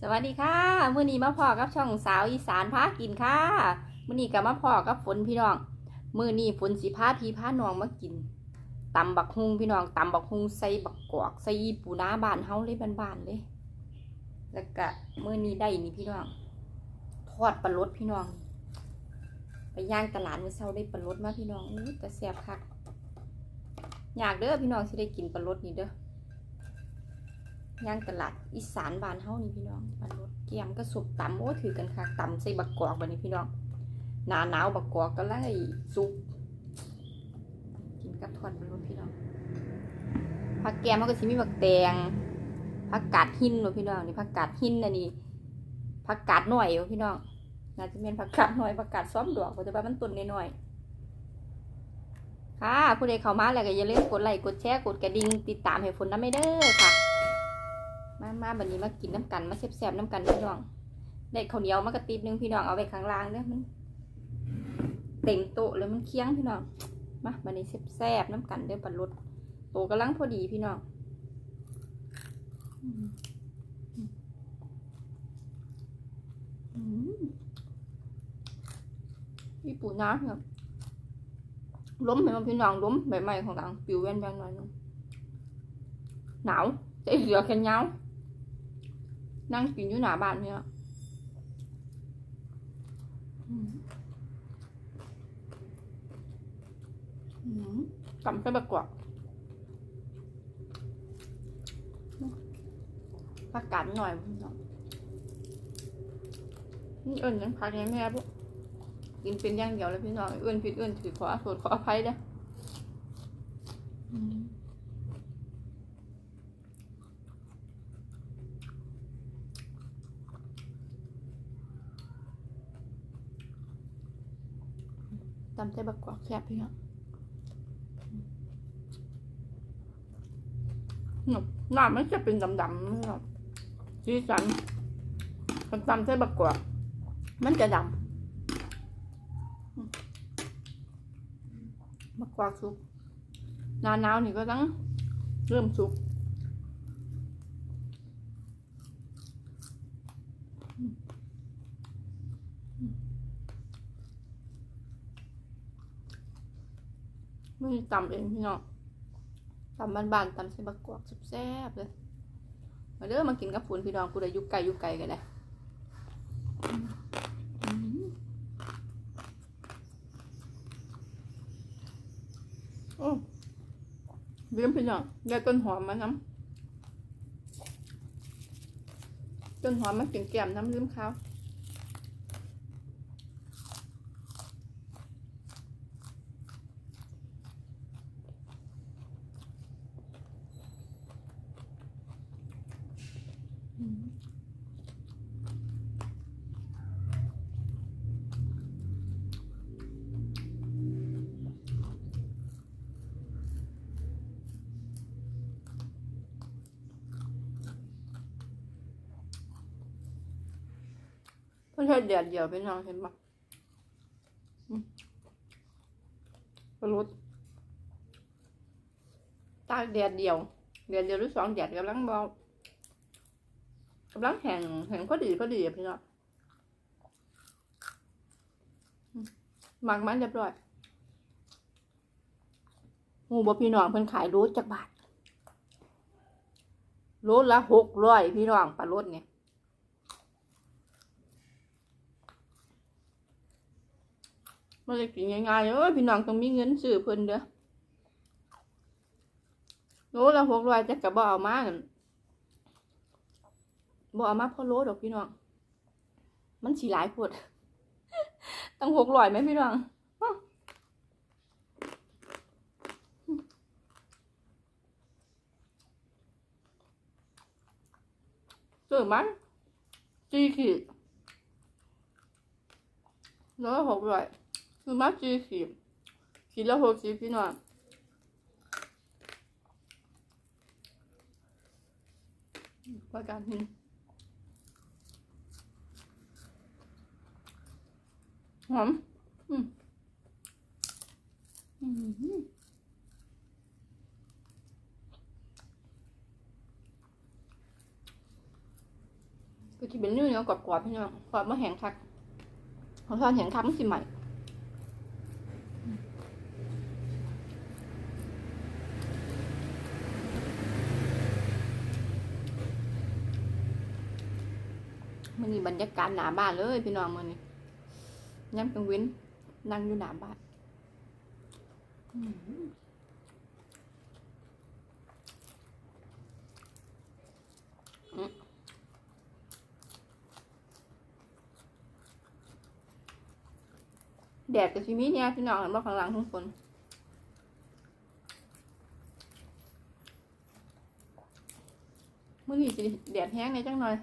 สวัสดีค่ะมื้อนี้มาพอกับช่องสาวอีสานพากินค่ะมื้อนี้ก็มาพอกับฝนพี่น้องมื้อนี้ฝนสิพาพี่พาน้องมากินตำบักฮุงพี่น้องตำบักฮุงใส่บักกอกใส่ปูนาบานเฮาเลยบานๆเลย แล้วก็มื้อนี้ได้นี่พี่น้องทอดปลาลดพี่น้อง ไปย่างตลาดมื้อเช้าได้ปลาลดมาพี่น้องอู้แต่แซ่บคักอยากเด้อพี่น้องสิได้กินปลาลดนี่เด้อ ย่างตลาดอีสานบานเฮานี่พี่น้องปลาลดเกียมก็สุกตำโอ้ถือกันค่ะตำใส่บักกอกบัดนี้พี่น้องหนาหนาวบักกอกก็ไล่สุกกินกับทอดปลาลดพี่น้องผักแกมมันก็สิมีบักแตงผักกาดหินเนาะพี่น้องนี่ผักกาดหินอันนี้ผักกาดหน่อยเนาะพี่น้องน่าจะเป็นผักกาดหน่อยผักกาดซ้อมดอกแต่ว่ามันต้นน้อยค่ะผู้ใดเข้ามาแล้วก็อย่าลืมกดไลค์กดแชร์กดกระดิ่งติดตามให้ฝนน้ำไม่เด้อค่ะ มาบันนี้มากินน้ำกันมาแซ่บๆน้ำกันพี่น้อง ได้ข้าวเหนียวมากระติบหนึงพี่น้องเอาไว้ข้างล่างเด้อมันเต็มโต๊ะเลยมันเคี้ยงพี่น้อง มาบันนี้แซ่บๆน้ำกันเด้อปันรดโตกำลังพอดีพี่น้องพี่ปูน้ำครับล้มเห็นไหมพี่น้องล้มใบไม้ของหลังปิวแว่นแว่นหน่อยนึงหนาวใจเหลือแค่เงา นั่งกินอยู่หน้าบ้านเนี่ยกำใส่บะกว่าดผักกาดหน่อยพี่น้องนี่เอิญยังพักยังแม่พวกกินเป็นย่างเดียวเลยพี่น้องเอิญผิดเอิญถือขอโทษขออภัยเด้อำใส่บักกวาดแซ่บพี่น้องหนุ่มหน้ามันจะเป็นดำๆนี่หรอกสีสันคนตำใส่บักกวาดมันจะดำมบักกวาดสุกหนาหนาวนี่ก็ต้องเริ่มสุก ม่ได้ตำเองพี่น้องตำบ้านๆตำใส่บักกวาดแซ่บๆเลย มาเด้อมากินกับฝุ่นพี่น้องกูได้ยุกไก่ยุกไก่กันเลยโอ้เลี้ยงพี่น้องได้ต้นหอมมาน้ำต้นหอมมากินแก้มน้ำลืมข้า วเพื่อนเดียดเดียวพี่น้องเห็นปะรสตากแดดเดียวแดดเดียวหรือสองแดดกำลังบากำลังแห้งแห้งพอดีพอดีพี่น้องหมักมันเรียบร้อยหูบ่พี่น้องเพิ่นขายโลจักบาทโลละหกร้อยพี่น้องปลารสเนี่ย มันจะกินง่ายๆเอ้ยพี่น้องต้องมีเงินซื้อเพิ่นเด้อโลละหกร้อยจะกะบ่เอามานั่นบ่เอามาเพราะโลดอกพี่น้อง มันสีหลายพดตั้งหกร้อยไหมพี่น้องอ้อซื้อมันสี่ขีดโลละหกร้อย คือมาจีขีดขีดละหกสิบพี่น้องว่าการหินหอมอืมอืมก็ที่เป็นเนื้อเนื้อกรอบๆพี่น้องกรอบมาแหงคักเขาทอดแห้งคักมันสิใหม่ มันนี่บรรยากาศหนาบ้านเลยพี่น้องมันนี่ย้ำกลางเว้นนั่งอยู่หนาบ้านแดดกับชิมิเนี่ยพี่น้องเห็นว่าข้างหลังทุกคนเมื่อกี้สิแดดแห้งในอยจังหน่อย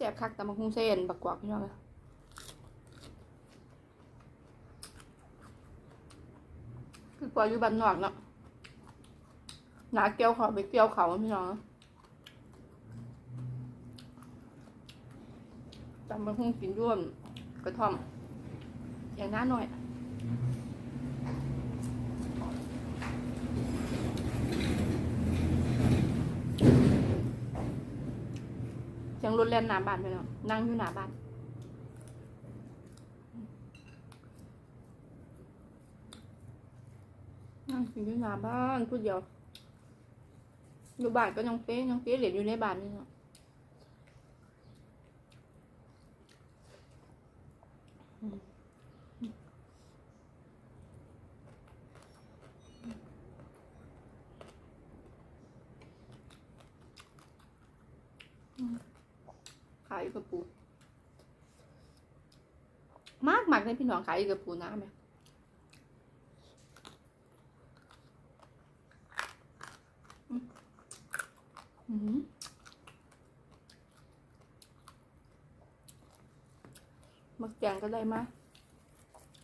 แสบคักแต่มาคงเส้นบักกวากพี่น้องเลยคือกว่าอยู่บ้านนอกเนาะหนาเกี้ยวเขาไปเกี้ยวเขาพี่น้องจำมาคงกินร่วมกระท่อมอย่างน้าหน่อย เสียง รถแล่นหน้าบ้านไปเนาะนั่งอยู่หน้าบ้านนั่งอยู่หน้าบ้านพูดเดียวอยู่บ้านก็ยังเฟ้ยังเฟ้เหรียญอยู่ในบ้านนี่เนาะอืมขาย กับปูมากมากเลยพี่น้องขายกับปูน้ำไหมมอืมมักแกงก็ได้มา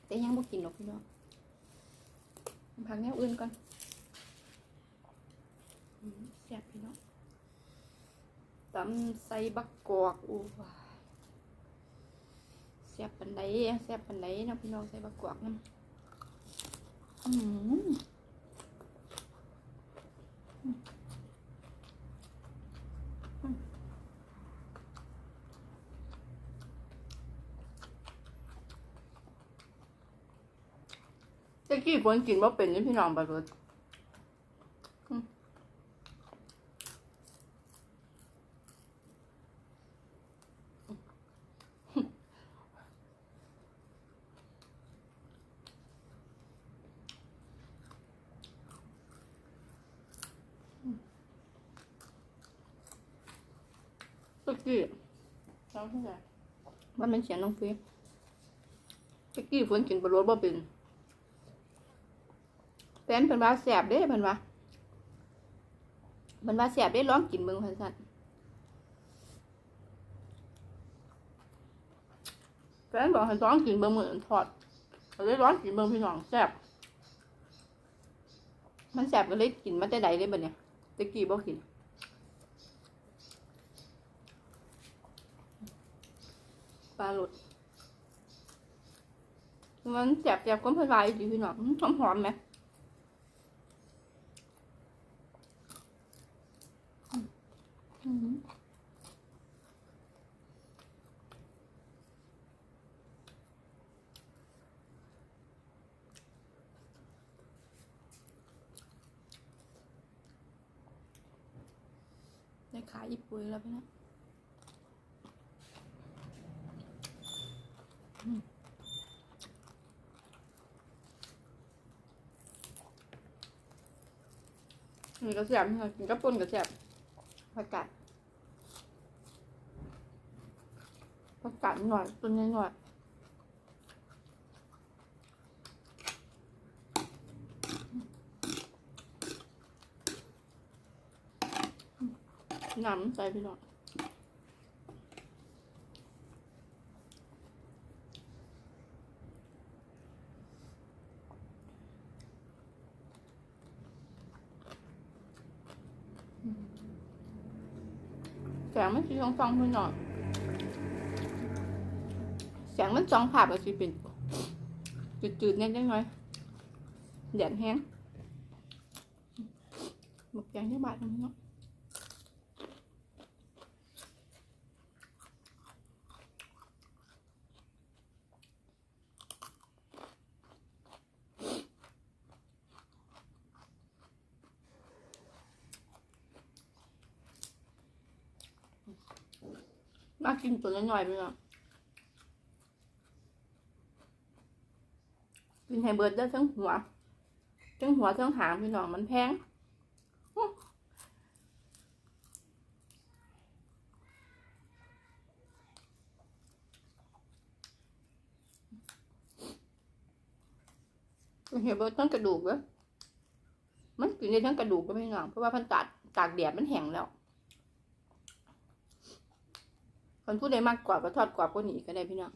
แต่ยังบ่กินหรอกพี่น้องพักแนวอื่นก่อนแซ่บพี่น้อง ตำใส่บักกอกอู้ว้ายแซ่บปันไดแซ่บปันไดเนะพี่น้องใส่บักกอกน้ำอืมตะกี้ฝนกินว่าเป็นนี่พี่น้องไปเลยอืม ตะกี้น้องที่ไหนว่ามันเสียงน้องฟิล์มตะกี้ฝนกินปลาโรดบ่เป็นแฟนเพิ่นว่าแสบเด้เพิ่นว่าเพิ่นว่าแสบเด้ลองกินเบิ่งเพิ่นซั่นแฟนบอกให้ลองกินเบิ่งมื้อนทอดก็เลยลองกินเบิ่งพี่น้องแซบมันแซบก็เลยกินมาแต่ใดเลยบัดเนี่ยตะกี้บ่กิน ปลาหลุดมันแซ่บๆก็เพิ่นว่ายดีพี่น้องหอมๆแหมอืมได้ขายญี่ปุ่นแล้วพี่นะ ก็แซ่บนี่ก็กินกระปุ่นก็แซ่บผักกาดผักกาดหน่อยตุนหน่อยน้ำใส่พี่น้อง แสงมันสีทองฟังเพื่อนหน่อยเสียงมันสองผ่าไปสิเป็นจืดๆนิดน้อยแดดแห้งหมกแกงที่บาทตรงนี้เนาะ กินตัวน้อยๆไปเนาะกินไฮเบิร์ดได้ทั้งหัว ทั้งหัวทั้งหางพี่น้องมันแพงเห็นบ่ทั้งกระดูกเว้ยมันกินได้ทั้งกระดูกก็ไม่น้องเพราะว่าพันตากตากแดดมันแห้งแล้ว คนพูดได้มากกว่าก็ทอดกว่าก็หนีก็ได้พี่น้อง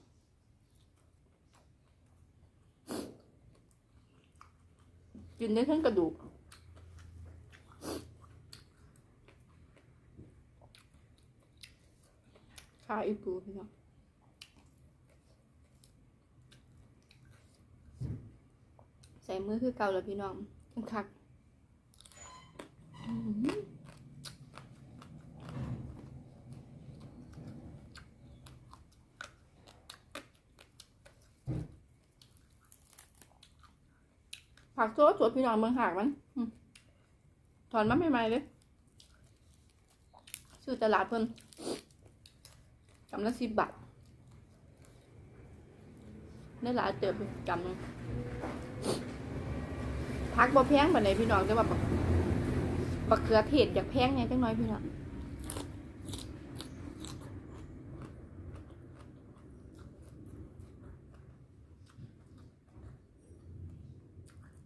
กินได้ทั้งกระดูกขาอีปูพี่น้องใส่มือคือเก่าแล้วพี่น้องคักคักอื้อ ผักโซ่สวยพี่น้องเมืองหากมันถอนมาใหม่ๆเลยซื้อตลาดเพิ่นกำละสิบบาทได้หลายเติบกำนึงพักบ่แพงปานใดพี่น้องแต่ว่าบักบักเขือเทศอยากแพงไงจังน้อยพี่น้อง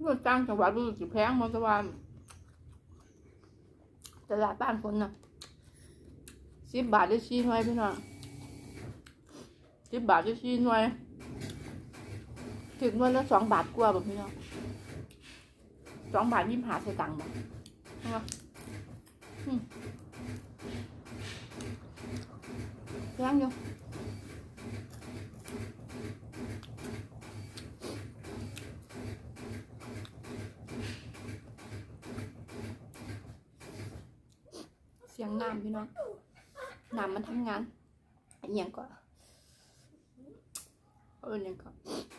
เมื่อจ้างจังหวัดรู้สึกแพงมันแต่ว่าตลาดบ้านคนน่ะสิบบาทได้ชี้หน้อยพี่น้องสิบบาทจะชี้หน่วย ถึงหน่วยละสองบาทกว่าแบบพี่น้องสองบาทยี่สิบห้าใส่ตังค์บ่แพงอยู่เสียง น้ำพี่น้องน้ำมันทำงานอหย่างก็เออเนี่ยก็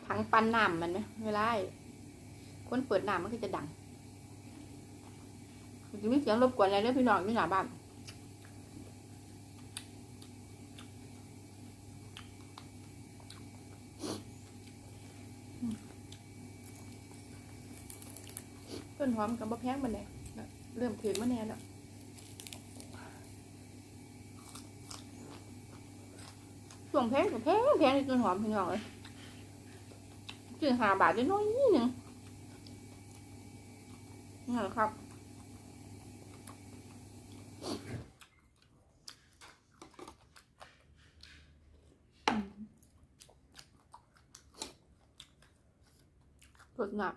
ถังปันน้ำมันไหมเวลาไอ้คนเปิดน้ำมันก็จะดังจะมีเสียงรบกวนอะไรเรื่องพี่น้องที่หน้าบ้านต้นหอมกับบะแพงมันเนี่ยเริ่มถือมาแน่แล้ว ช่วงแพงกับแพงแพงในต้นหอมพี่น้องเลยซื้อห้าบาทได้น้อยนิดหนึ่งนี่แหละครับสดหนัก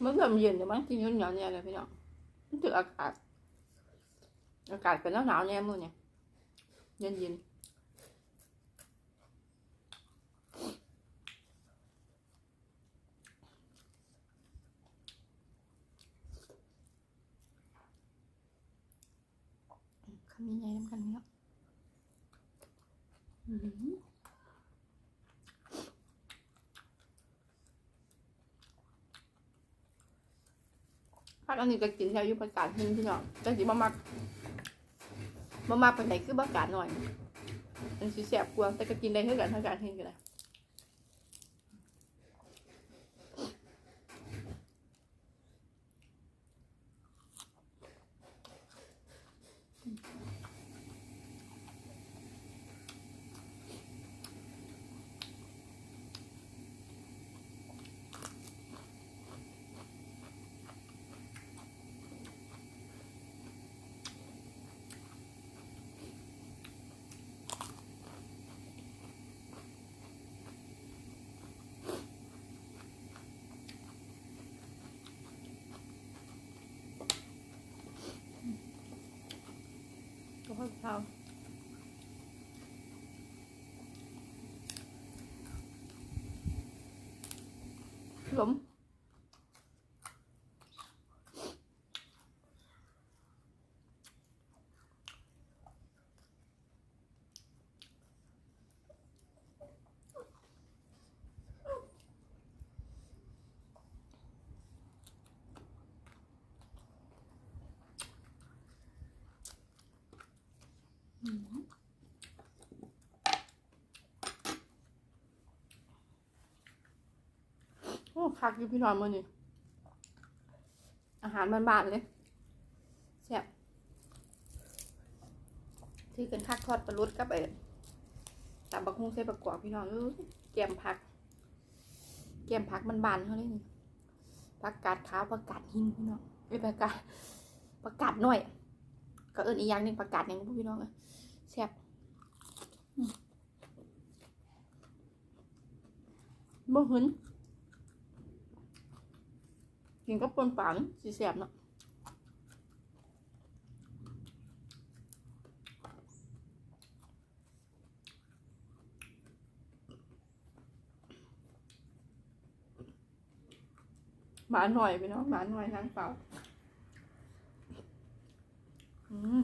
เมื่อเริ่มเย็นเดี๋ยวมันกินเหนียวๆเนี่ยเลยพี่น้อง มันถึงอากาศอากาศเป็นหนาว ภาคอันนี้ก็กินแล้วอยู่ประกาศหินพี่น้องแต่สิบ่มักมามาไปไหนคือบากาศหน่อยมันสิแสบกวางแต่ก็กินได้เท่ากันเท่ากันเห็นกันเ của hơi thơm lụm โอ้คักอยู่พี่น้องมือนี่อาหารบ้านๆเลยแซ่บที่เป็นคักทอดปลาลุดกับไอ้ตับบักฮุ้งใส่ประกอบพี่น้องเอ้ยแกมผัก แกมผักมันบานๆเขาเลยนี่ผักกาดขาวผักกาดหินพี่น้องเอ้ผักกาดผักกาดน้อย ก็เอิญอีกอย่างหนึ่งผักกาดหยังบ่พี่น้องอ้ย แซ่บอืมบ่หึนกินก็ปนปังสีแสบเนาะหมาหน่อยไปเนาะหมาหน่อยทางเปล่าอืม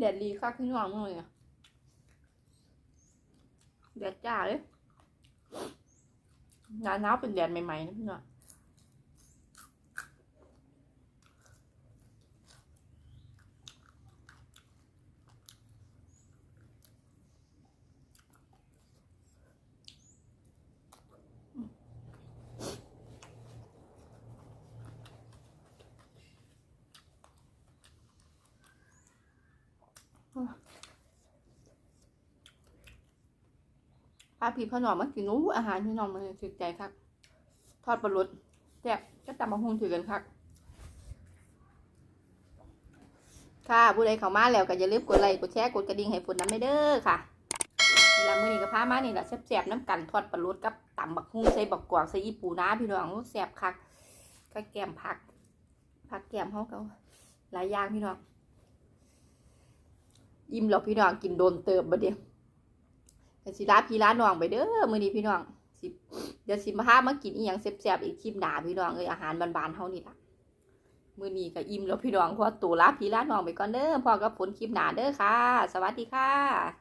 แดดดีคักพี่น้องเลยอะแดดจ้าเลยหนาหนาวเป็นแดดใหม่ๆนะพี่น้อง พาพี่พ่อหนอมากินนู้อาหารพี่น้องมันถือใจครับทอดปลาลุดแซ่บก็ตำมะฮุงถือกันครับค่ะผู้ใดเข้ามาแล้วก็อย่าลืมกดไลค์กดแชร์กดกระดิ่งให้ฝนน้ำไม่เด้อค่ะเวลามื้อนี้ก็พามานี่แหละแซ่บๆน้ำกันทอดปลาลุดกับตำบักฮุงใส่บักกวางใส่อีปูน้าพี่น้องแซ่บคักก็แกมผัก ผักแกมเขาก็หลายอย่างพี่น้องอิ่มแล้วพี่น้องกินโดนเติมบ่เดียว ก็สิลาพี่ลาน้องไปเด้อมื้อนี้พี่น้องสิเดี๋ยวสิมาหามากินอีหยังแซ่บๆอีกคลิปหน้าพี่น้องเอ้ยอาหารบานๆเฮานี่ล่ะมื้อนี้ก็อิ่มแล้วพี่น้องขอตัวลาพี่ลาน้องไปก่อนเด้อพอกับฝนคลิปหน้าเด้อค่ะ สวัสดีค่ะ